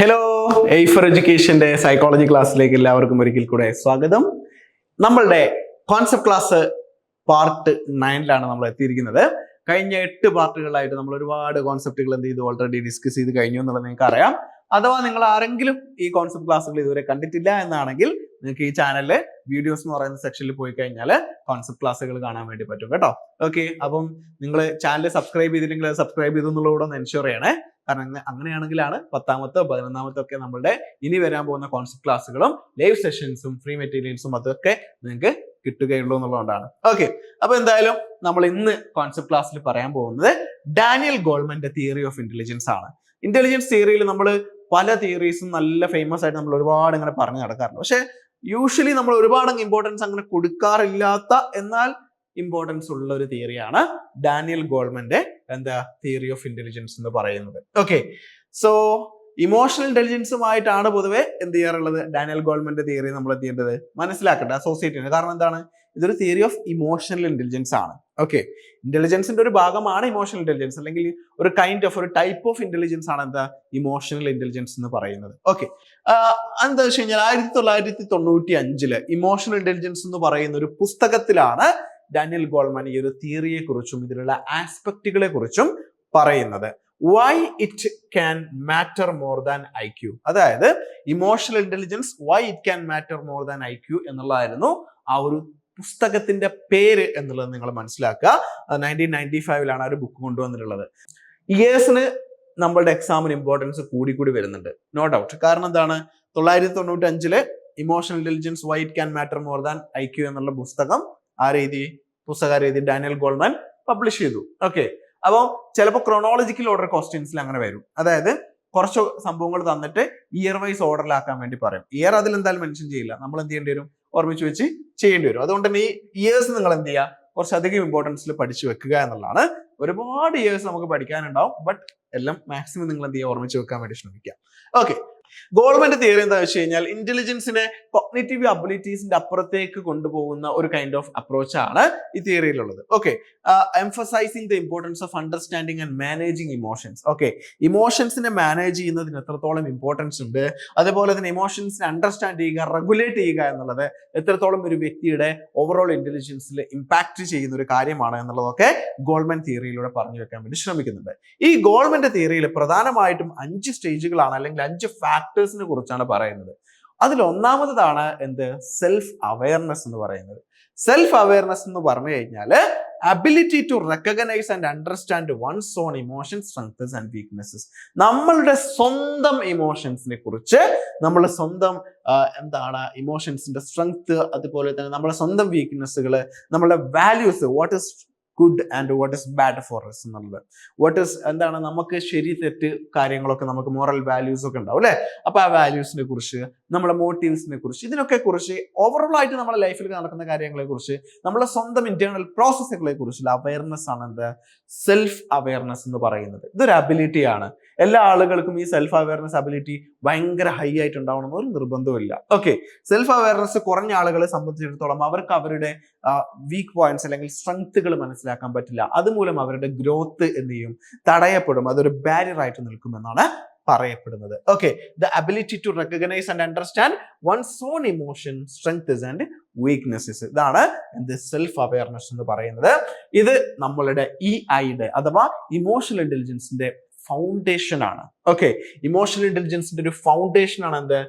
Hello എയ് four എഡ്യൂക്കേഷന്റെ psychology ക്ലാസ്സിലേക്ക് എല്ലാവർക്കും ഒരിക്കൽ കൂടെ സ്വാഗതം. നമ്മളുടെ കോൺസെപ്റ്റ് ക്ലാസ് പാർട്ട് നയനിലാണ് നമ്മൾ എത്തിയിരിക്കുന്നത്. കഴിഞ്ഞ എട്ട് പാർട്ടുകളായിട്ട് നമ്മൾ ഒരുപാട് കോൺസെപ്റ്റുകൾ എന്ത് ചെയ്തു? ഓൾറെഡി ഡിസ്കസ് ചെയ്ത് കഴിഞ്ഞു എന്നുള്ളത് നിങ്ങൾക്ക് അറിയാം. അഥവാ നിങ്ങൾ ആരെങ്കിലും ഈ കോൺസെപ്റ്റ് ക്ലാസ്സുകൾ ഇതുവരെ കണ്ടിട്ടില്ല എന്നാണെങ്കിൽ നിങ്ങൾക്ക് ഈ ചാനലിലെ വീഡിയോസ് എന്ന് പറയുന്ന സെക്ഷനിൽ പോയി കഴിഞ്ഞാൽ കോൺസെപ്റ്റ് ക്ലാസ്സുകൾ കാണാൻ വേണ്ടി പറ്റും കേട്ടോ. ഓക്കെ അപ്പം നിങ്ങൾ ചാനൽ സബ്സ്ക്രൈബ് ചെയ്തില്ലെങ്കിൽ സബ്സ്ക്രൈബ് ചെയ്തു എന്നുള്ളതുകൂടെ ഒന്ന് എൻഷുർ ചെയ്യണേ. കാരണം അങ്ങ- അങ്ങനെയാണെങ്കിലാണ് പത്താമത്തോ പതിനൊന്നാമത്തോ ഒക്കെ നമ്മളുടെ ഇനി വരാൻ പോകുന്ന കോൺസെപ്റ്റ് ക്ലാസ്സുകളും ലൈവ് സെഷൻസും ഫ്രീ മെറ്റീരിയൽസും അതൊക്കെ നിങ്ങൾക്ക് കിട്ടുകയുള്ളൂ എന്നുള്ളതുകൊണ്ടാണ്. ഓക്കെ അപ്പൊ എന്തായാലും നമ്മൾ ഇന്ന് കോൺസെപ്റ്റ് ക്ലാസ്സിൽ പറയാൻ പോകുന്നത് ഡാനിയൽ ഗോൾമന്റെ തിയറി ഓഫ് ഇന്റലിജൻസ് ആണ്. ഇന്റലിജൻസ് തിയറിയിൽ നമ്മൾ പല തിയറീസും നല്ല ഫേമസ് ആയിട്ട് നമ്മൾ ഒരുപാട് ഇങ്ങനെ പറഞ്ഞു നടക്കാറുണ്ട്. പക്ഷെ യൂഷ്വലി നമ്മൾ ഒരുപാട് ഇമ്പോർട്ടൻസ് അങ്ങനെ കൊടുക്കാറില്ലാത്ത എന്നാൽ ഇമ്പോർട്ടൻസ് ഉള്ള ഒരു തിയറിയാണ് ഡാനിയൽ ഗോൾമന്റെ എന്താ തിയറി ഓഫ് ഇന്റലിജൻസ് എന്ന് പറയുന്നത്. ഓക്കെ സോ ഇമോഷണൽ ഇന്റലിജൻസുമായിട്ടാണ് പൊതുവെ എന്ത് ചെയ്യാറുള്ളത്? ഡാനിയൽ ഗോൾമന്റെ തിയറി നമ്മൾ എന്ത് ചെയ്യേണ്ടത്? മനസ്സിലാക്കേണ്ടത് അസോസിയേറ്റ് ചെയ്യുന്നത് കാരണം എന്താണ്? ഇതൊരു തിയറി ഓഫ് ഇമോഷണൽ ഇന്റലിജൻസ് ആണ്. ഓക്കെ ഇന്റലിജൻസിന്റെ ഒരു ഭാഗമാണ് ഇമോഷണൽ ഇന്റലിജൻസ് അല്ലെങ്കിൽ ഒരു കൈൻഡ് ഓഫ് ഒരു ടൈപ്പ് ഓഫ് ഇന്റലിജൻസ് ആണ് എന്താ? ഇമോഷണൽ ഇന്റലിജൻസ് എന്ന് പറയുന്നത്. ഓക്കെ എന്താ വെച്ച് കഴിഞ്ഞാൽ ആയിരത്തി തൊള്ളായിരത്തി തൊണ്ണൂറ്റി അഞ്ചിൽ ഇമോഷണൽ ഇന്റലിജൻസ് എന്ന് പറയുന്ന ഒരു പുസ്തകത്തിലാണ് ഡാനിയൽ ഗോൾമാൻ ഈ ഒരു തിയറിയെക്കുറിച്ചും ഇതിലുള്ള ആസ്പെക്റ്റുകളെ കുറിച്ചും പറയുന്നത്. Why it can matter more than I Q അതായത് emotional intelligence why it can matter more than I Q എന്നുള്ളതായിരുന്നു ആ ഒരു പുസ്തകത്തിന്റെ പേര് എന്നുള്ളത് നിങ്ങൾ മനസ്സിലാക്കുക. നയന്റീൻ നയന്റി ഫൈവിലാണ് ആ ഒരു ബുക്ക് കൊണ്ടുവന്നിട്ടുള്ളത്. ഇയേഴ്സിന് നമ്മളുടെ എക്സാമിന് ഇമ്പോർട്ടൻസ് കൂടി കൂടി വരുന്നുണ്ട്. നോ ഡൗട്ട് കാരണം എന്താണ്? തൊള്ളായിരത്തി തൊണ്ണൂറ്റി അഞ്ചിൽ emotional intelligence why it can matter more than I Q എന്നുള്ള പുസ്തകം ആ രീതി പുസ്തക രീതി ഡാനിയൽ ഗോൾമാൻ പബ്ലിഷ് ചെയ്തു. ഓക്കെ അപ്പോൾ ചിലപ്പോൾ ക്രോണോളജിക്കൽ ഓർഡർ ക്വസ്റ്റ്യൻസിൽ അങ്ങനെ വരും. അതായത് കുറച്ച് സംഭവങ്ങൾ തന്നിട്ട് ഇയർ വൈസ് ഓർഡറിലാക്കാൻ വേണ്ടി പറയും. ഇയർ അതിൽ എന്തായാലും മെൻഷൻ ചെയ്യില്ല. നമ്മൾ എന്ത് ചെയ്യേണ്ടി വരും? ഓർമ്മിച്ച് വെച്ച് ചെയ്യേണ്ടി വരും. അതുകൊണ്ട് തന്നെ ഈ ഇയേഴ്സ് നിങ്ങൾ എന്ത് ചെയ്യുക? കുറച്ചധികം ഇമ്പോർട്ടൻസിൽ പഠിച്ചു വെക്കുക എന്നുള്ളതാണ്. ഒരുപാട് ഇയേഴ്സ് നമുക്ക് പഠിക്കാനുണ്ടാവും. ബട്ട് എല്ലാം മാക്സിമം നിങ്ങൾ എന്ത് ചെയ്യുക? ഓർമ്മിച്ച് വെക്കാൻ വേണ്ടി ശ്രമിക്കുക. ഓക്കെ ഗോൾമെന്റ് തിയറി എന്താ വെച്ച് കഴിഞ്ഞാൽ ഇന്റലിജൻസിനെ കോഗ്നേറ്റീവ് അബിലിറ്റീസിന്റെ അപ്പുറത്തേക്ക് കൊണ്ടുപോകുന്ന ഒരു കൈൻഡ് ഓഫ് അപ്രോച്ച് ആണ് ഈ തിയറിയിലുള്ളത് okay emphasising the importance of understanding and managing emotions okay ഇമോഷൻസിനെ manage ചെയ്യുന്നതിന് എത്രത്തോളം ഇമ്പോർട്ടൻസ് ഉണ്ട്? അതുപോലെ തന്നെ ഇമോഷൻസിനെ അണ്ടർസ്റ്റാൻഡ് ചെയ്യുക റെഗുലേറ്റ് ചെയ്യുക എന്നുള്ളത് എത്രത്തോളം ഒരു വ്യക്തിയുടെ ഓവറോൾ ഇന്റലിജൻസിൽ ഇമ്പാക്ട് ചെയ്യുന്ന ഒരു കാര്യമാണ് എന്നുള്ളതൊക്കെ ഗോൾമെന്റ് തിയറിയിലൂടെ പറഞ്ഞു വെക്കാൻ വേണ്ടി ശ്രമിക്കുന്നുണ്ട്. ഈ ഗോൾമെന്റ് തിയറിയിൽ പ്രധാനമായിട്ടും അഞ്ച് സ്റ്റേജുകളാണ് അല്ലെങ്കിൽ അഞ്ച് ഫാക്ടേഴ്സിനെ കുറിച്ചാണ് പറയുന്നത്. അതിൽ ഒന്നാമതാണ് എന്ത്? സെൽഫ് അവയർനെസ് എന്ന് പറയുന്നത്. സെൽഫ് അവയർനെസ് എന്ന് പറഞ്ഞു കഴിഞ്ഞാൽ ability to recognise and understand one's own emotion strengths and weaknesses നമ്മളുടെ സ്വന്തം ഇമോഷൻസിനെ കുറിച്ച് നമ്മൾ സ്വന്തം എന്താണ് ഇമോഷൻസിന്റെ സ്ട്രെങ്ത് അതുപോലെ തന്നെ നമ്മുടെ സ്വന്തം വീക്ക്നെസ്സുകൾ നമ്മളുടെ values what is good and what is bad for us എന്നുള്ളത്. വാട്ട് ഇസ് എന്താണ് നമുക്ക് ശരി തെറ്റ് കാര്യങ്ങളൊക്കെ നമുക്ക് മോറൽ വാല്യൂസ് ഒക്കെ ഉണ്ടാവും അല്ലെ? അപ്പൊ ആ വാല്യൂസിനെ കുറിച്ച് നമ്മുടെ മോട്ടീവ്സിനെ കുറിച്ച് ഇതിനൊക്കെ കുറിച്ച് ഓവറോൾ ആയിട്ട് നമ്മുടെ ലൈഫിൽ നടക്കുന്ന കാര്യങ്ങളെ കുറിച്ച് നമ്മുടെ സ്വന്തം ഇന്റേണൽ പ്രോസസ്സുകളെ കുറിച്ചുള്ള അവയർനെസ് ആണ് എന്ത്? സെൽഫ് അവയർനെസ് എന്ന് പറയുന്നത്. ഇതൊരു അബിലിറ്റി ആണ്. എല്ലാ ആളുകൾക്കും ഈ സെൽഫ് അവയർനെസ് അബിലിറ്റി ഭയങ്കര ഹൈ ആയിട്ട് ഉണ്ടാവണം ഒരു നിർബന്ധമില്ല ഓക്കെ സെൽഫ് അവയർനെസ് കുറഞ്ഞ ആളുകളെ സംബന്ധിച്ചിടത്തോളം അവർക്ക് അവരുടെ വീക്ക് പോയിന്റ്സ് അല്ലെങ്കിൽ സ്ട്രെങ്ത്തുകൾ മനസ്സിലാക്കാൻ പറ്റില്ല. അതുമൂലം അവരുടെ ഗ്രോത്ത് എന്ത് ചെയ്യും? തടയപ്പെടും. അതൊരു ബാരിയർ ആയിട്ട് നിൽക്കുമെന്നാണ് പറയപ്പെടുന്നത്. Okay the ability to recognise and understand one's own emotion strength and weaknesses ഇതാണ് എന്ത്? സെൽഫ് അവയർനെസ് എന്ന് പറയുന്നത്. ഇത് നമ്മളുടെ ഇ ഐയുടെ അഥവാ ഇമോഷണൽ ഇന്റലിജൻസിന്റെ ഫൗണ്ടേഷൻ ആണ്. ഓക്കെ ഇമോഷണൽ ഇന്റലിജൻസിന്റെ ഒരു ഫൗണ്ടേഷൻ ആണ് എന്ത്?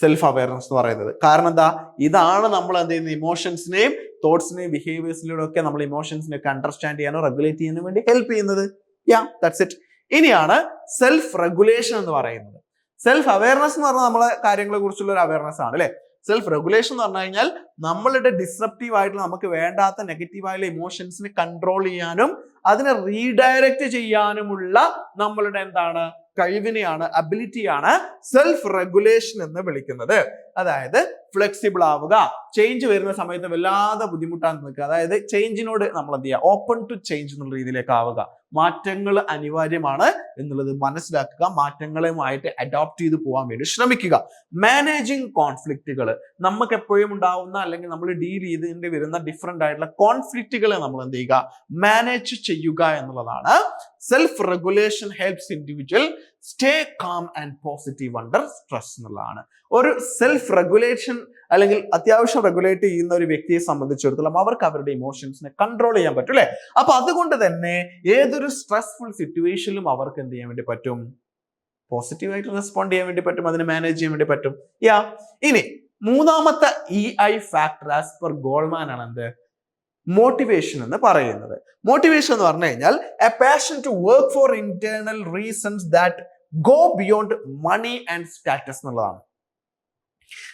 സെൽഫ് അവയർനെസ് എന്ന് പറയുന്നത്. കാരണം എന്താ? ഇതാണ് നമ്മൾ എന്ത് ചെയ്യുന്നത്? ഇമോഷൻസിനെയും തോട്ട്സിനെയും ബിഹേവിയേഴ്സിലൂടെ ഒക്കെ നമ്മൾ ഇമോഷൻസിനെ ഒക്കെ അണ്ടർസ്റ്റാൻഡ് ചെയ്യാനോ റെഗുലേറ്റ് ചെയ്യാനോ വേണ്ടി ഹെൽപ്പ് ചെയ്യുന്നത്. യാ ദാറ്റ്സ് ഇറ്റ് ഇനിയാണ് സെൽഫ് റെഗുലേഷൻ എന്ന് പറയുന്നത്. സെൽഫ് അവയർനെസ് എന്ന് പറഞ്ഞാൽ നമ്മളെ കാര്യങ്ങളെ കുറിച്ചുള്ള ഒരു അവയർനെസ് ആണ് അല്ലെ? സെൽഫ് റെഗുലേഷൻ എന്ന് പറഞ്ഞു കഴിഞ്ഞാൽ നമ്മളുടെ ഡിസ്റപ്റ്റീവ് ആയിട്ടുള്ള നമുക്ക് വേണ്ടാത്ത നെഗറ്റീവ് ആയിട്ടുള്ള ഇമോഷൻസിനെ കൺട്രോൾ ചെയ്യാനും അതിനെ റീഡയറക്റ്റ് ചെയ്യാനുമുള്ള നമ്മളുടെ എന്താണ് കഴിവിനെയാണ് അബിലിറ്റിയാണ് സെൽഫ് റെഗുലേഷൻ എന്ന് വിളിക്കുന്നത്. അതായത് ഫ്ലെക്സിബിൾ ആവുക ചേഞ്ച് വരുന്ന സമയത്ത് വല്ലാതെ ബുദ്ധിമുട്ടാൻ നിൽക്കുക. അതായത് ചേഞ്ചിനോട് നമ്മൾ എന്ത് ചെയ്യുക ഓപ്പൺ ടു ചേഞ്ച് എന്നുള്ള രീതിയിലേക്ക് ആവുക. മാറ്റങ്ങൾ അനിവാര്യമാണ്. എന്നുള്ളത് മനസ്സിലാക്കുക മാറ്റങ്ങളുമായിട്ട് അഡോപ്റ്റ് ചെയ്ത് പോകാൻ വേണ്ടി ശ്രമിക്കുക. മാനേജിങ് കോൺഫ്ലിക്റ്റുകൾ നമുക്ക് എപ്പോഴും ഉണ്ടാവുന്ന അല്ലെങ്കിൽ നമ്മൾ ഡീൽ ചെയ്തതിന്റെ വരുന്ന ഡിഫറെന്റ് ആയിട്ടുള്ള കോൺഫ്ലിക്റ്റുകളെ നമ്മൾ എന്ത് ചെയ്യുക? മാനേജ് ചെയ്യുക എന്നുള്ളതാണ്. Self regulation helps individual stay calm and positive under stress എന്നുള്ളതാണ്. ഒരു സെൽഫ് റെഗുലേഷൻ അല്ലെങ്കിൽ അത്യാവശ്യം റെഗുലേറ്റ് ചെയ്യുന്ന ഒരു വ്യക്തിയെ സംബന്ധിച്ചിടത്തോളം അവർക്ക് അവരുടെ ഇമോഷൻസിനെ കൺട്രോൾ ചെയ്യാൻ പറ്റും അല്ലേ? അപ്പൊ അതുകൊണ്ട് തന്നെ ഏതൊരു സ്ട്രെസ്ഫുൾ സിറ്റുവേഷനിലും അവർക്ക് എന്ത് ചെയ്യാൻ വേണ്ടി പറ്റും? പോസിറ്റീവായിട്ട് റെസ്പോണ്ട് ചെയ്യാൻ വേണ്ടി പറ്റും അതിനെ മാനേജ് ചെയ്യാൻ വേണ്ടി പറ്റും. യാ ഇനി മൂന്നാമത്തെ E I factor as per Goleman ആണ് എന്ത്? മോട്ടിവേഷൻ എന്ന് പറയുന്നത്. മോട്ടിവേഷൻ എന്ന് പറഞ്ഞു കഴിഞ്ഞാൽ a passion to work for internal reasons that go beyond money and status എന്നുള്ളതാണ്.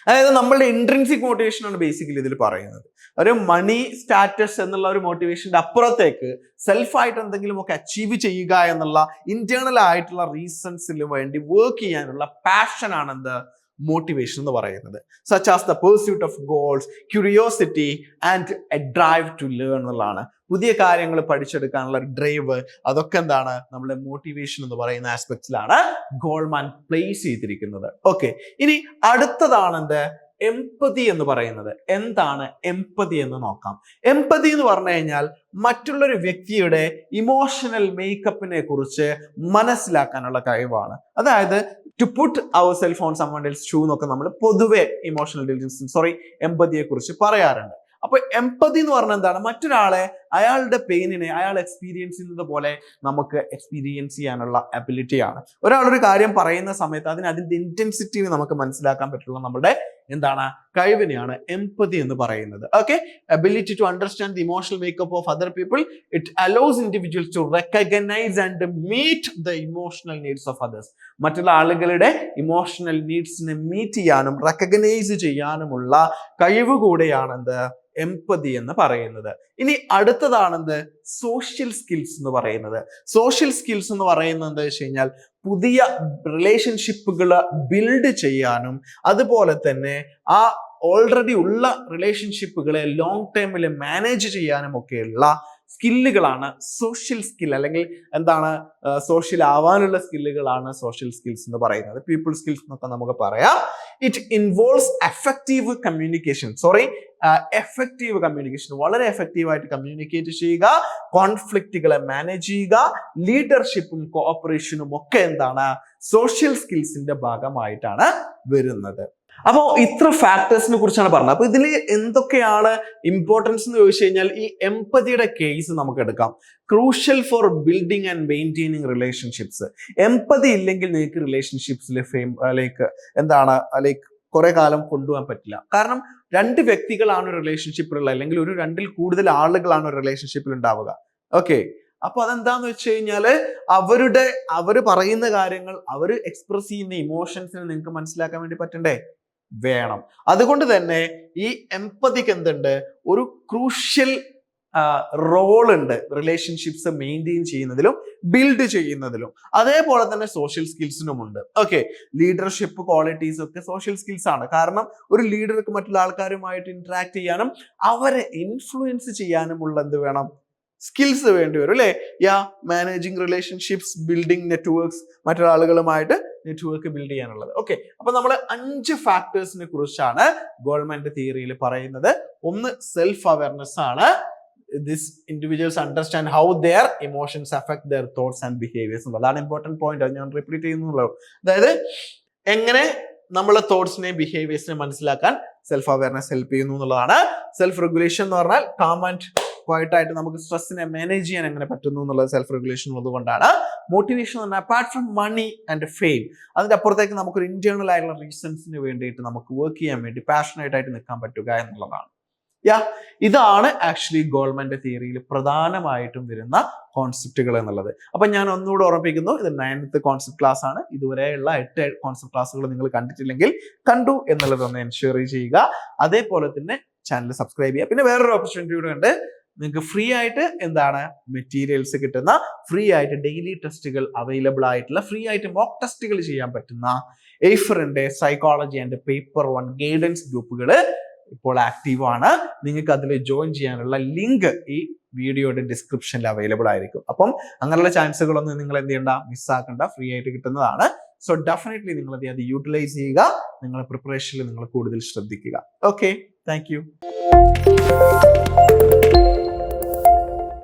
അതായത് നമ്മളുടെ ഇൻട്രൻസിക് മോട്ടിവേഷൻ ആണ് ബേസിക്കലി ഇതിൽ പറയുന്നത്. ഒരു മണി സ്റ്റാറ്റസ് എന്നുള്ള ഒരു മോട്ടിവേഷന്റെ അപ്പുറത്തേക്ക് സെൽഫായിട്ട് എന്തെങ്കിലും ഒക്കെ അച്ചീവ് ചെയ്യുക എന്നുള്ള ഇന്റേണൽ ആയിട്ടുള്ള റീസൺസിന് വേണ്ടി വർക്ക് ചെയ്യാനുള്ള പാഷൻ ആണ് എന്ത്? മോട്ടിവേഷൻ എന്ന് പറയുന്നത്. Such as the pursuit of goals curiosity and a drive to learn എന്നുള്ളതാണ്. പുതിയ കാര്യങ്ങൾ പഠിച്ചെടുക്കാനുള്ള ഒരു ഡ്രൈവ് അതൊക്കെ എന്താണ്? നമ്മുടെ മോട്ടിവേഷൻ എന്ന് പറയുന്ന ആസ്പെക്ട്സിലാണ് ഗോൾമാൻ പ്ലേസ് ചെയ്തിരിക്കുന്നത്. ഓക്കെ ഇനി അടുത്തതാണ് എന്ത് എംപതി എന്ന് പറയുന്നത്. എന്താണ് എംപതി എന്ന് നോക്കാം. എംപതി എന്ന് പറഞ്ഞു കഴിഞ്ഞാൽ മറ്റുള്ളൊരു വ്യക്തിയുടെ ഇമോഷണൽ മേക്കപ്പിനെ കുറിച്ച് മനസ്സിലാക്കാനുള്ള കഴിവാണ്. അതായത് to put our self on shoe എന്നൊക്കെ നമ്മൾ പൊതുവെ ഇമോഷണൽ ഇന്റലിജൻസ് സോറി എംപതിയെ കുറിച്ച് പറയാറുണ്ട്. അപ്പൊ എംപതി എന്ന് പറഞ്ഞാൽ എന്താണ്? മറ്റൊരാളെ അയാളുടെ പെയിനിനെ അയാൾ എക്സ്പീരിയൻസ് ചെയ്യുന്നത് പോലെ നമുക്ക് എക്സ്പീരിയൻസ് ചെയ്യാനുള്ള അബിലിറ്റിയാണ് ഒരാളൊരു കാര്യം പറയുന്ന സമയത്ത് അതിന് അതിന്റെ ഇന്റൻസിറ്റി നമുക്ക് മനസ്സിലാക്കാൻ പറ്റുള്ള നമ്മുടെ എന്താണ്? കഴിവിനെയാണ് എംപതി എന്ന് പറയുന്നത്. Okay ability to understand the emotional makeup of other people it allows individuals to recognise and meet the emotional needs of others മറ്റുള്ള ആളുകളുടെ ഇമോഷണൽ നീഡ്സിനെ മീറ്റ് ചെയ്യാനും റെക്കഗ്നൈസ് ചെയ്യാനുമുള്ള കഴിവ് കൂടെയാണെന്ത്? എംപതി എന്ന് പറയുന്നത്. ഇനി അടുത്തതാണെന്ത്? സോഷ്യൽ സ്കിൽസ് എന്ന് പറയുന്നത്. സോഷ്യൽ സ്കിൽസ് എന്ന് പറയുന്നത് എന്താ വെച്ച് കഴിഞ്ഞാൽ പുതിയ റിലേഷൻഷിപ്പുകൾ ബിൽഡ് ചെയ്യാനും അതുപോലെ തന്നെ ആ ഓൾറെഡി ഉള്ള റിലേഷൻഷിപ്പുകളെ ലോങ് ടൈമിൽ മാനേജ് ചെയ്യാനും ഒക്കെയുള്ള സ്കില്ലുകളാണ് സോഷ്യൽ സ്കിൽ അല്ലെങ്കിൽ എന്താണ് സോഷ്യൽ ആവാനുള്ള സ്കില്ലുകളാണ് സോഷ്യൽ സ്കിൽസ് എന്ന് പറയുന്നത്. പീപ്പിൾ സ്കിൽസ് എന്നൊക്കെ നമുക്ക് പറയാം. It involves effective communication sorry effective communication വളരെ എഫക്റ്റീവ് ആയിട്ട് കമ്മ്യൂണിക്കേറ്റ് ചെയ്യുക കോൺഫ്ലിക്റ്റുകളെ മാനേജ് ചെയ്യുക ലീഡർഷിപ്പും കോഓപ്പറേഷനും ഒക്കെ എന്താണ് സോഷ്യൽ സ്കിൽസിന്റെ ഭാഗമായിട്ടാണ് വരുന്നത്. അപ്പോൾ ഇത്ര ഫാക്ടേഴ്സിനെ കുറിച്ചാണ് പറഞ്ഞത്. അപ്പൊ ഇതിൽ എന്തൊക്കെയാണ് ഇമ്പോർട്ടൻസ് എന്ന് ചോദിച്ചു കഴിഞ്ഞാൽ ഈ എംപതിയുടെ കേസ് നമുക്ക് എടുക്കാം. Crucial for building and maintaining relationships empathy ഇല്ലെങ്കിൽ നിങ്ങൾക്ക് റിലേഷൻഷിപ്സിൽ ഫെയിം ലൈക്ക് എന്താണ് ലൈക്ക് കുറെ കാലം കൊണ്ടുപോകാൻ പറ്റില്ല. കാരണം രണ്ട് വ്യക്തികളാണ് ഒരു റിലേഷൻഷിപ്പിലുള്ള അല്ലെങ്കിൽ ഒരു രണ്ടിൽ കൂടുതൽ ആളുകളാണ് ഒരു റിലേഷൻഷിപ്പിൽ ഉണ്ടാവുക. ഓക്കെ അപ്പൊ അതെന്താന്ന് വെച്ച് കഴിഞ്ഞാൽ അവരുടെ അവർ പറയുന്ന കാര്യങ്ങൾ അവർ എക്സ്പ്രസ് ചെയ്യുന്ന ഇമോഷൻസിനെ നിങ്ങൾക്ക് മനസ്സിലാക്കാൻ വേണ്ടി പറ്റണ്ടേ? വേണം. അതുകൊണ്ട് തന്നെ ഈ എംപതിക്ക് എന്തുണ്ട്? ഒരു ക്രൂഷ്യൽ റോൾ ഉണ്ട് റിലേഷൻഷിപ്സ് മെയിന്റെയിൻ ചെയ്യുന്നതിലും ബിൽഡ് ചെയ്യുന്നതിലും. അതേപോലെ തന്നെ സോഷ്യൽ സ്കിൽസിനും ഉണ്ട്. ഓക്കെ ലീഡർഷിപ്പ് ക്വാളിറ്റീസ് ഒക്കെ സോഷ്യൽ സ്കിൽസ് ആണ്. കാരണം ഒരു ലീഡർക്ക് മറ്റുള്ള ആൾക്കാരുമായിട്ട് ഇന്ററാക്ട് ചെയ്യാനും അവരെ ഇൻഫ്ലുവൻസ് ചെയ്യാനുമുള്ള എന്ത് വേണം? സ്കിൽസ് വേണ്ടി വരും അല്ലേ? Ya managing relationships building networks മറ്റൊരാളുകളുമായിട്ട് network build ചെയ്യാനുള്ളത്. ഓക്കെ അപ്പൊ നമ്മൾ അഞ്ച് ഫാക്ടേഴ്സിനെ കുറിച്ചാണ് ഗവൺമെന്റ് തിയറിയിൽ പറയുന്നത്. ഒന്ന് സെൽഫ് അവയർനെസ് ആണ് this individuals understand how their emotions affect their thoughts and behaviours അതാണ് ഇമ്പോർട്ടന്റ് പോയിന്റ് ഞാൻ റിപ്പീറ്റ് ചെയ്യുന്നുള്ളൂ. അതായത് എങ്ങനെ നമ്മളെ തോട്ട്സിനെയും ബിഹേവിയേഴ്സിനെ മനസ്സിലാക്കാൻ സെൽഫ് അവയർനെസ് ഹെൽപ്പ് ചെയ്യുന്നു എന്നുള്ളതാണ്. സെൽഫ് റെഗുലേഷൻ എന്ന് പറഞ്ഞാൽ കാം ആൻഡ് നമുക്ക് സ്ട്രെസ്സിനെ മാനേജ് ചെയ്യാൻ എങ്ങനെ പറ്റുന്നു എന്നുള്ളത് സെൽഫ് റെഗുലേഷൻ ഉള്ളതുകൊണ്ടാണ്. മോട്ടിവേഷൻ പറഞ്ഞാൽ apart from money and fame അതിന്റെ അപ്പുറത്തേക്ക് നമുക്കൊരു ഇന്റേണൽ ആയിട്ടുള്ള റീസൺസിന് വേണ്ടിയിട്ട് നമുക്ക് വർക്ക് ചെയ്യാൻ വേണ്ടി പാഷനേറ്റ് ആയിട്ട് നിൽക്കാൻ പറ്റുക എന്നുള്ളതാണ്. യാ ഇതാണ് ആക്ച്വലി ഗവൺമെന്റ് തിയറിയിൽ പ്രധാനമായിട്ടും വരുന്ന കോൺസെപ്റ്റുകൾ എന്നുള്ളത്. അപ്പൊ ഞാൻ ഒന്നുകൂടെ ഓർമ്മിപ്പിക്കുന്നു ഇത് നയൻത്ത് കോൺസെപ്റ്റ് ക്ലാസ് ആണ്. ഇതുവരെയുള്ള എട്ട് കോൺസെപ്റ്റ് ക്ലാസ്സുകൾ നിങ്ങൾ കണ്ടിട്ടില്ലെങ്കിൽ കണ്ടു എന്നുള്ളത് ഒന്ന് എൻഷുർ ചെയ്യുക. അതേപോലെ തന്നെ ചാനൽ സബ്സ്ക്രൈബ് ചെയ്യുക. പിന്നെ വേറൊരു ഓപ്പർച്യൂണിറ്റി കൂടെ ഉണ്ട്. നിങ്ങൾക്ക് ഫ്രീ ആയിട്ട് എന്താണ് മെറ്റീരിയൽസ് കിട്ടുന്ന ഫ്രീ ആയിട്ട് ഡെയിലി ടെസ്റ്റുകൾ അവൈലബിൾ ആയിട്ടുള്ള ഫ്രീ ആയിട്ട് മോക്ക് ടെസ്റ്റുകൾ ചെയ്യാൻ പറ്റുന്ന എയ്ഫറിന്റെ psychology and paper one guidance ഗ്രൂപ്പുകൾ ഇപ്പോൾ ആക്റ്റീവ് ആണ്. നിങ്ങൾക്ക് അതിൽ ജോയിൻ ചെയ്യാനുള്ള ലിങ്ക് ഈ വീഡിയോയുടെ ഡിസ്ക്രിപ്ഷനിൽ അവൈലബിൾ ആയിരിക്കും. അപ്പം അങ്ങനെയുള്ള ചാൻസുകളൊന്നും നിങ്ങൾ എന്ത് ചെയ്യണ്ട മിസ്സാക്കണ്ട ഫ്രീ ആയിട്ട് കിട്ടുന്നതാണ്. സോ ഡെഫിനറ്റ്ലി നിങ്ങൾ അത് യൂട്ടിലൈസ് ചെയ്യുക. നിങ്ങളുടെ പ്രിപ്പറേഷനിൽ നിങ്ങൾ കൂടുതൽ ശ്രദ്ധിക്കുക. Okay thank